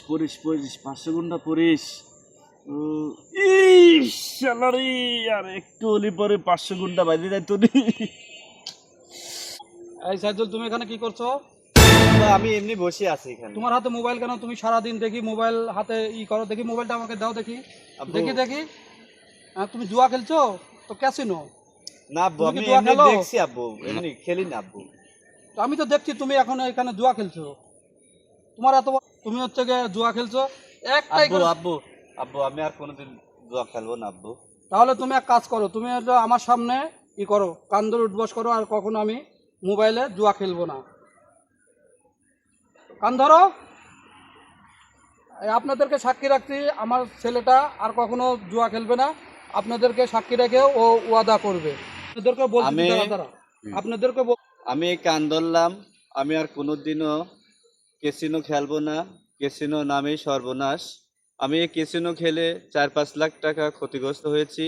পড়িস পড়িস পড়িস পাঁচশো ঘণ্টা পড়িস আর একটু হলি পরে যাইতো নি এই সাইদুল তুমি এখানে কি করছ? আমি এমনি বসে আছি এখানে। তোমার হাতে মোবাইল কেন? তুমি সারা দিন দেখি মোবাইল হাতে ই করো দেখি মোবাইলটা আমাকে দাও দেখি। দেখি দেখি। হ্যাঁ তুমি জুয়া খেলছো? তো ক্যাসিনো? না আব্বু আমি এমনি দেখছি আব্বু। এমনি খেলি না আব্বু। তো আমি তো দেখছি তুমি এখন এখানে জুয়া খেলছো। তোমার এত বড়- তুমি হচ্ছে গিয়ে জুয়া খেলছো? একটাই আব্বু করে- আব্বু আব্বু আমি আর কোনোদিন জুয়া খেলব না আব্বু। তাহলে তুমি এক কাজ করো তুমি হচ্ছে আমার সামনে ই করো কান্দর উঠবস করো আর কখনো আমি মোবাইলে জুয়া খেলব না। কান ধরো। এই আপনাদেরকে সাক্ষী রাখছি আমার ছেলেটা আর কখনো জুয়া খেলবে না। আপনাদেরকে সাক্ষী রেখে ও ওয়াদা করবে। আপনাদেরকে বলছি আমি- দাঁড়া, দাঁড়া। আপনাদেরকে বল- আমি কান ধরলাম আমি আর কোনোদিনও কেসিনো খেলব না কেসিনো নামেই সর্বনাশ। আমি এই কেসিনো খেলে চার পাঁচ লাখ টাকা ক্ষতিগ্রস্ত হয়েছি।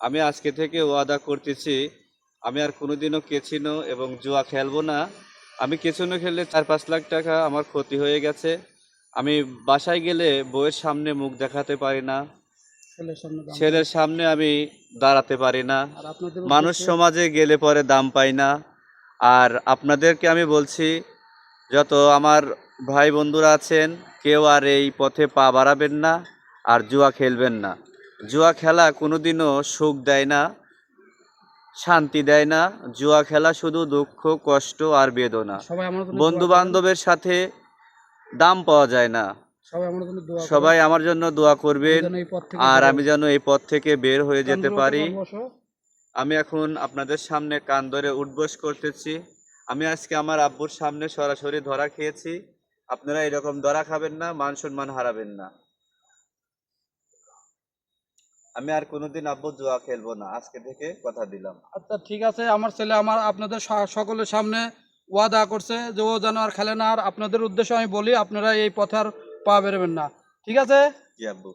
আমি আজকে থেকে ওয়াদা করতেছি আমি আর কোনোদিনও কেসিনো এবং জুয়া খেলব না। আমি কেসিনো খেলে চার পাঁচ লাখ টাকা আমার ক্ষতি হয়ে গেছে। আমি বাসায় গেলে বউয়ের সামনে মুখ দেখাতে পারি না ছেলের সামনে দাঁড়ান। ছেলের সামনে আমি দাঁড়াতে পারি না। মানুষ সমাজে গেলে পরে দাম পাই না। আর আপনাদেরকে আমি বলছি যত আমার ভাই বন্ধুরা আছেন কেউ আর এই পথে পা বাড়াবেন না আর জুয়া খেলবেন না। জুয়া খেলা কোনোদিনও সুখ দেয় না শান্তি দেয় না। জুয়া খেলা শুধু দুঃখ কষ্ট আর বেদনা। বন্ধু বান্ধবের সাথে দাম পাওয়া যায় না। সবাই আমার জন্য দোয়া করবেন। আর আমি যেন এই পথ থেকে বের হয়ে যেতে পারি। আমি এখন আপনাদের সামনে কান ধরে উঠবোস করতেছি। আমি আজকে আমার আব্বুর সামনে সরাসরি ধরা খেয়েছি। আপনারা এরকম ধরা খাবেন না মান সম্মান হারাবেন না। আমি আর কোনোদিন আব্বু জুয়া খেলব না। আজকে থেকে কথা দিলাম। আচ্ছা ঠিক আছে। আমার ছেলে আমার আপনাদের সকলের সামনে ওয়াদা করছে যে ও যেন আর খেলে না। আর আপনাদের উদ্দেশ্যে আমি বলি আপনারা এই পথার পা বেরোবেন না। ঠিক আছে? জি আব্বু।